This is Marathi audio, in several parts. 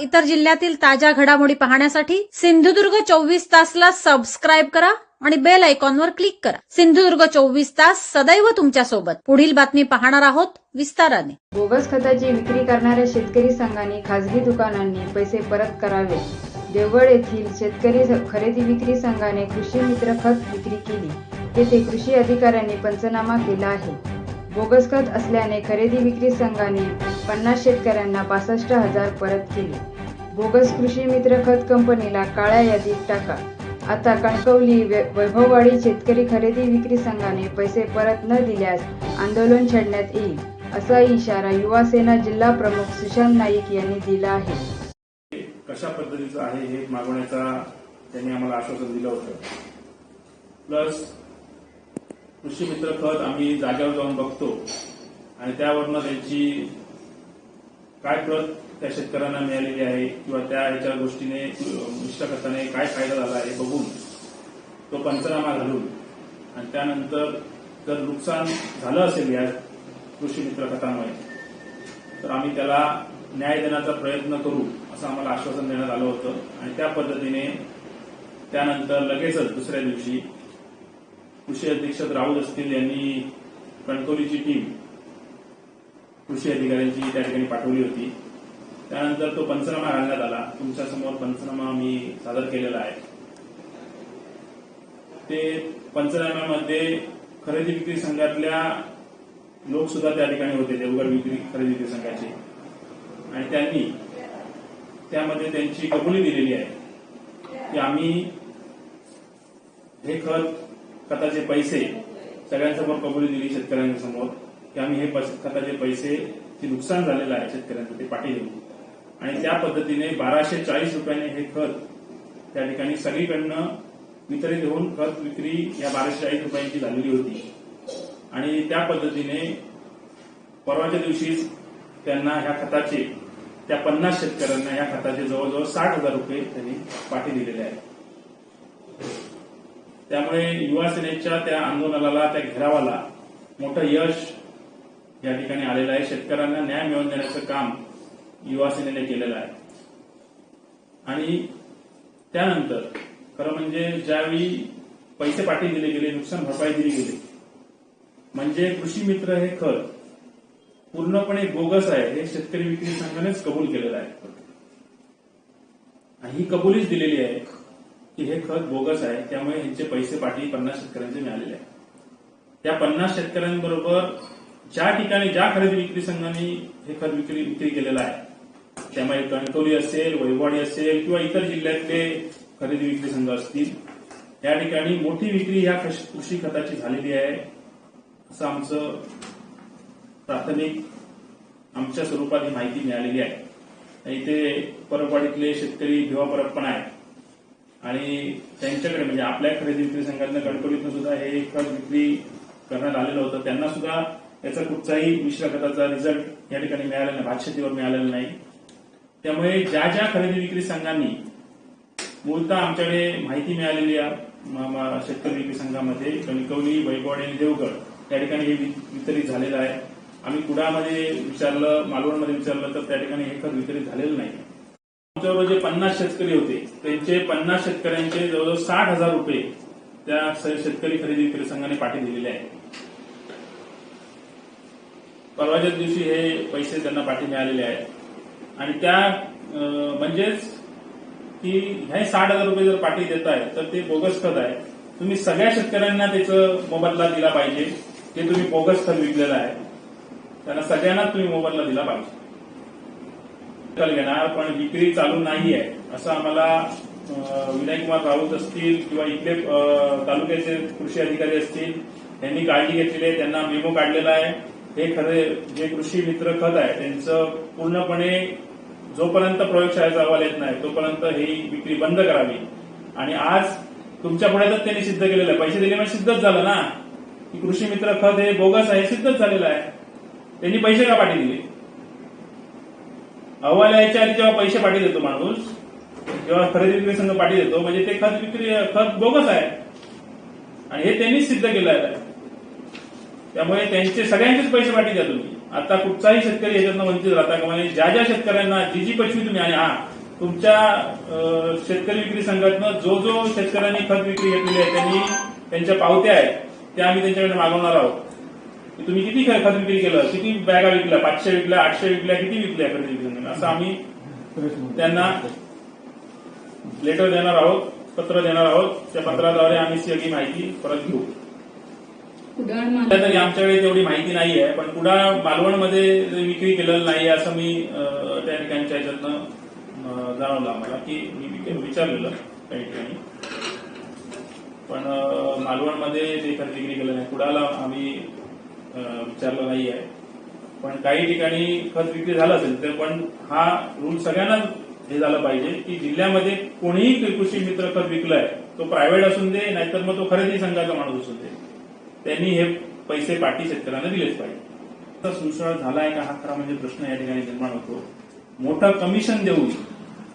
इतर जिल्ह्यातील ताज्या घडामोडी पाहण्यासाठी सिंधुदुर्ग चोवीस तासला सबस्क्राईब करा आणि बेल आयकॉनवर क्लिक करा. सिंधुदुर्ग चोवीस तास सदैव तुमच्यासोबत. पुढील बातमी पाहणार आहोत विस्ताराने. बोगस खताची विक्री करणाऱ्या शेतकरी संघांनी खासगी दुकानांनी पैसे परत करावे. देवगड येथील शेतकरी खरेदी विक्री संघाने कृषी मित्र खत विक्री केली. तेथे कृषी अधिकाऱ्यांनी पंचनामा केला आहे. बोगस खत असल्याने खरेदी विक्री संघाने पन्नास शेतकऱ्यांना पासष्ट हजार परत केले. बोगस कृषी मित्र खत कंपनीला काळ्या यादीत टाका. आता कणकवली वैभववाडी शेतकरी खरेदी विक्री संघाने पैसे परत न दिल्यास आंदोलन छेडण्यात येईल असा इशारा युवा सेना जिल्हा प्रमुख सुशांत नाईक यांनी दिला आहे. कशा पद्धतीचं आहे हे मागवण्याचा त्यांनी आम्हाला आश्वासन दिलं होतं. प्लस कृषी मित्र खत आम्ही जागेवर जाऊन बघतो आणि त्यावरनं त्यांची काय प्रत त्या शेतकऱ्यांना मिळालेली आहे किंवा त्या ह्याच्या गोष्टीने मिश्र खताने काय फायदा झाला आहे बघून तो पंचनामा घालून आणि त्यानंतर जर नुकसान झालं असेल या कृषी मित्र खतामुळे तर आम्ही त्याला न्याय देण्याचा प्रयत्न करू असं आम्हाला आश्वासन देण्यात आलं होतं. आणि त्या पद्धतीने त्यानंतर लगेचच दुसऱ्या दिवशी कृषी अधीक्षक राहुल असतील यांनी कणकवलीची टीम कृषी अधिकाऱ्यांची त्या ठिकाणी पाठवली होती. त्यानंतर तो पंचनामा घालण्यात आला. तुमच्यासमोर पंचनामा मी सादर केलेला आहे. ते पंचनाम्यामध्ये खरेदी विक्री संघातल्या लोक सुद्धा त्या ठिकाणी होते देवगड विक्री खरेदी विक्री संघाचे. आणि त्यांनी त्यामध्ये त्यांची कबुली दिलेली आहे की आम्ही हे खत खताचे पैसे सगळ्यांसमोर कबुली दिली शेतकऱ्यांसमोर की आम्ही हे खताचे पैसे जे नुकसान झालेलं आहे शेतकऱ्यांचं ते पाठी देऊ आणि त्या पद्धतीने बाराशे चाळीस रुपयाने हे खत त्या ठिकाणी सगळीकडनं वितरित होऊन खत विक्री या बाराशे चाळीस रुपयांची झालेली होती. आणि त्या पद्धतीने परवाच्या दिवशीच त्यांना ह्या खताचे त्या पन्नास शेतकऱ्यांना या खताचे जवळजवळ साठ हजार रुपये त्यांनी पाठी दिलेले आहेत. त्यामुळे युवा सेनेच्या त्या आंदोलनाला त्या घेरावाला मोठं यश या ठिकाणी आलेलं आहे. शेतकऱ्यांना न्याय मिळवून देण्याचं काम युवा सेनेने केलेलं आहे. आणि त्यानंतर खरं म्हणजे ज्यावेळी पैसे पाठी दिले गेले नुकसान भरपाई दिली गेली म्हणजे कृषी मित्र हे खत पूर्णपणे बोगस आहे हे शेतकरी विक्री संघानेच कबूल केलेलं आहे. आणि ही कबुलीच दिलेली आहे की हे खत बोगस आहे त्यामुळे यांचे पैसे पाठी पन्नास शेतकऱ्यांचे मिळालेले आहे त्या पन्नास शेतकऱ्यांबरोबर ज्या ठिकाणी ज्या खरेदी विक्री संघांनी हे खत विक्री विक्री केलेलं आहे त्यामुळे कणकवली असेल वैवाडी असेल किंवा इतर जिल्ह्यातले खरेदी विक्री संघ असतील या ठिकाणी मोठी विक्री ह्या कृषी खताची झालेली आहे. असं आमचं प्राथमिक आमच्या स्वरूपात ही माहिती मिळालेली आहे. इथे परपवाडीतले शेतकरी भिवा परब पण आहेत. आणि त्यांच्याकडे म्हणजे आपल्या खरेदी विक्री संघातनं कणकवलीतनं सुद्धा हे खत विक्री करण्यात आलेलं होतं. त्यांना सुद्धा याचा कुठचाही मिश्र खताचा रिझल्ट या ठिकाणी मिळालेला नाही. भातशेतीवर मिळालेला नाही. त्यामुळे ज्या ज्या खरेदी विक्री संघांनी मूळतः आमच्याकडे माहिती मिळालेली आहे शेतकरी विक्री संघामध्ये कणकवली वैभववाडी आणि देवगड या ठिकाणी हे वितरित झालेलं आहे. आम्ही कुडामध्ये विचारलं मालवणमध्ये विचारलं तर त्या ठिकाणी हे खत वितरित झालेलं नाही. आमच्याबरोबर जे पन्नास शेतकरी होते त्यांचे पन्नास शेतकऱ्यांचे जवळजवळ साठ हजार रुपये त्या शेतकरी खरेदी विक्री संघाने पाठी दिलेले आहेत परवाच्या दिवशी हे पैसे त्यांना पाठी मिळालेले आहेत. आणि त्या म्हणजेच की हे साठ हजार रुपये जर पाठी देत आहे तर ते बोगस खत आहे. तुम्ही सगळ्या शेतकऱ्यांना त्याचं मोबदला दिला पाहिजे ते तुम्ही बोगस खत विकलेलं आहे. त्यांना सगळ्यांनाच तुम्ही मोबदला दिला पाहिजे. निकाल घेणार पण विक्री चालू नाही आहे असं आम्हाला विनयकुमार राऊत असतील किंवा इथले तालुक्याचे कृषी अधिकारी असतील यांनी काळजी घेतलेली आहे त्यांना मेमो काढलेला आहे. हे खरे जे कृषी मित्र खत आहे त्यांचं पूर्णपणे जोपर्यंत प्रयोगशाळेचा अहवाल येत नाही तोपर्यंत ही विक्री बंद करावी. आणि आज तुमच्या पुढ्यातच त्यांनी सिद्ध केलेलं आहे. पैसे दिले म्हणजे सिद्धच झालं ना? की कृषी मित्र खत हे बोगस आहे सिद्धच झालेलं आहे. त्यांनी पैसे का पाठी दिले? अहवाल यायच्या आधी जेव्हा पैसे पाठी देतो माणूस जेव्हा खरेदी विक्री संघ पाठी देतो म्हणजे ते खत विक्री खत बोगस आहे. आणि हे त्यांनीच सिद्ध केलं आहे. त्यामुळे त्यांचे सगळ्यांचेच पैसे पाठी द्या तुम्ही आता कुठचाही शेतकरी याच्यातनं वंचित राहता का म्हणजे ज्या ज्या शेतकऱ्यांना जी जी पशवी तुम्ही आणि हा तुमच्या शेतकरी विक्री संघातनं जो जो शेतकऱ्यांनी खत विक्री घेतलेली आहे त्यांनी त्यांच्या पावत्या आहेत त्या आम्ही त्यांच्याकडे मागवणार आहोत. की तुम्ही किती खत विक्री केलं? किती बॅगा विकल्या? पाचशे विकल्या आठशे विकल्या किती विकल्या खरेदी विक्री असं आम्ही त्यांना लेटर देणार आहोत पत्र देणार आहोत. त्या पत्राद्वारे आम्ही सगळी माहिती परत घेऊ. तर आमच्या आमच्याकडे तेवढी माहिती नाही आहे पण कुडाळ मालवणमध्ये विक्री केलेलं नाही असं मी त्या ठिकाणच्या ह्याच्यातनं जाणवलं आम्हाला की मी विचारलेलं काही ठिकाणी. पण मालवण मालवणमध्ये ते खत विक्री केलं नाही कुडाला आम्ही विचारलं नाही आहे. पण काही ठिकाणी खत विक्री झालं असेल तर पण हा रूल सगळ्यांनाच हे झालं पाहिजे की जिल्ह्यामध्ये कोणीही कृषी मित्र खत विकलाय तो प्रायव्हेट असून दे नाहीतर मग तो खरेदी संघाचा माणूस असून दे. त्यांनी हे पैसे पाठी शेतकऱ्यांना दिलेच पाहिजे. तर सुसळ झालाय का हा खरा म्हणजे प्रश्न या ठिकाणी निर्माण होतो. मोठं कमिशन देऊन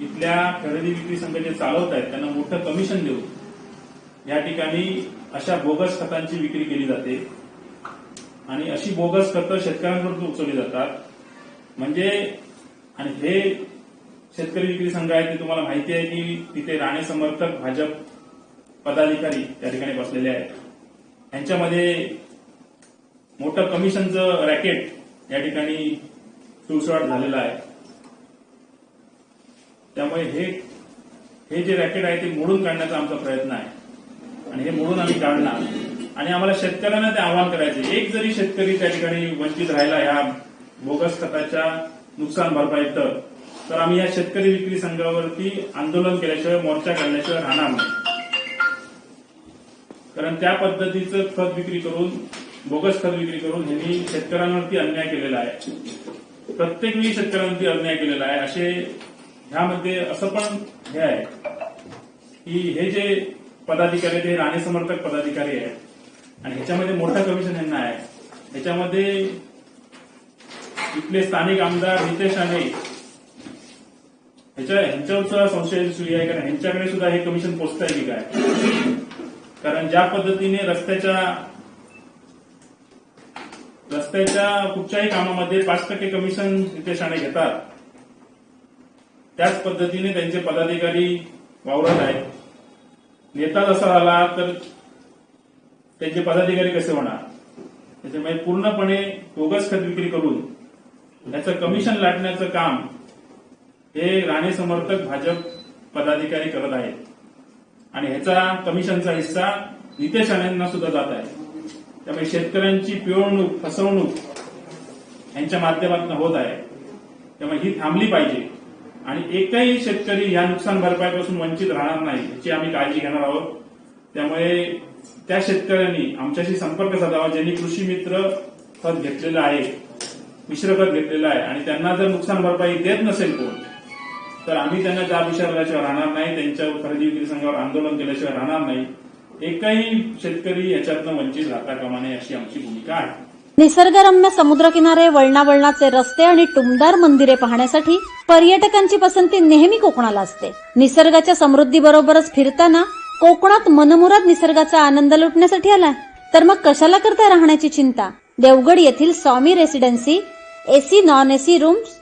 इथल्या खरेदी विक्री संघ जे चालवत आहेत त्यांना मोठं कमिशन देऊन या ठिकाणी अशा बोगस खतांची विक्री केली जाते. आणि अशी बोगस खतं शेतकऱ्यांकडून उचलली जातात. म्हणजे आणि हे शेतकरी विक्री संघ आहे ते तुम्हाला माहिती आहे की तिथे राणे समर्थक भाजप पदाधिकारी त्या ठिकाणी बसलेले आहेत. यांच्यामध्ये मोठं कमिशनचं रॅकेट या ठिकाणी सुळसुळाट झालेलं आहे. त्यामुळे हे हे जे रॅकेट आहे ते मोडून काढण्याचा आमचा प्रयत्न आहे. आणि हे मोडून आम्ही काढणार. आणि आम्हाला शेतकऱ्यांना ते आव्हान करायचे एक जरी शेतकरी त्या ठिकाणी वंचित राहिला ह्या बोगस खताच्या नुकसान भरपाई तर तर आम्ही या शेतकरी विक्री संघावरती आंदोलन केल्याशिवाय मोर्चा काढल्याशिवाय राहणार नाही. कारण त्या पद्धतीचं खत विक्री करून बोगस खत विक्री करून ह्यांनी शेतकऱ्यांवरती अन्याय केलेला आहे. प्रत्येक वेळी शेतकऱ्यांवरती अन्याय केलेला आहे. असे ह्यामध्ये असं पण हे आहे की हे जे पदाधिकारी आहेत हे राणे समर्थक पदाधिकारी आहेत आणि ह्याच्यामध्ये मोठं कमिशन यांना आहे. ह्याच्यामध्ये इथले स्थानिक आमदार नितेश राणे ह्याच्या ह्यांच्यावर सुद्धा संशय सुरू आहे कारण ह्यांच्याकडे सुद्धा हे कमिशन पोचत आहे की काय? कारण ज्या पद्धतीने रस्त्याच्या रस्त्याच्या कुठच्याही कामामध्ये पाच टक्के कमिशन नितेश राणे घेतात. त्याच पद्धतीने त्यांचे पदाधिकारी वावरत आहेत. नेता जसा झाला तर त्यांचे पदाधिकारी कसे होणार? त्याच्यामुळे म्हणजे पूर्णपणे बोगस खत विक्री करून याचं कमिशन लाटण्याचं काम हे राणे समर्थक भाजप पदाधिकारी करत आहेत. आणि ह्याचा कमिशनचा हिस्सा नितेश राणेंना सुद्धा जात आहे. त्यामुळे शेतकऱ्यांची पिळवणूक फसवणूक यांच्या माध्यमातून होत आहे. त्यामुळे ही थांबली पाहिजे. आणि एकही शेतकरी या नुकसान भरपाईपासून वंचित राहणार नाही याची आम्ही काळजी घेणार आहोत. त्यामुळे त्या शेतकऱ्यांनी आमच्याशी संपर्क साधावा ज्यांनी कृषी मित्र खत घेतलेलं आहे मिश्र खत घेतलेलं आहे. आणि त्यांना जर नुकसान भरपाई देत नसेल कोण तर आम्ही त्यांना जाब विचारल्याशिवाय राहणार नाही त्यांच्या खरेदी विक्री संघावर आंदोलन केल्याशिवाय राहणार नाही. एकही शेतकरी याच्यातनं वंचित राहता कामा नये अशी आमची भूमिका आहे. निसर्गरम्य समुद्रकिनारे वळणावळणाचे रस्ते आणि टुमदार मंदिरे पाहण्यासाठी पर्यटकांची पसंती नेहमी कोकणाला असते. निसर्गाच्या समृद्धीबरोबरच फिरताना कोकणात मनमुराद निसर्गाचा आनंद लुटण्यासाठी आलाय. तर मग कशाला करता राहण्याची चिंता? देवगड येथील Swami residency AC non AC rooms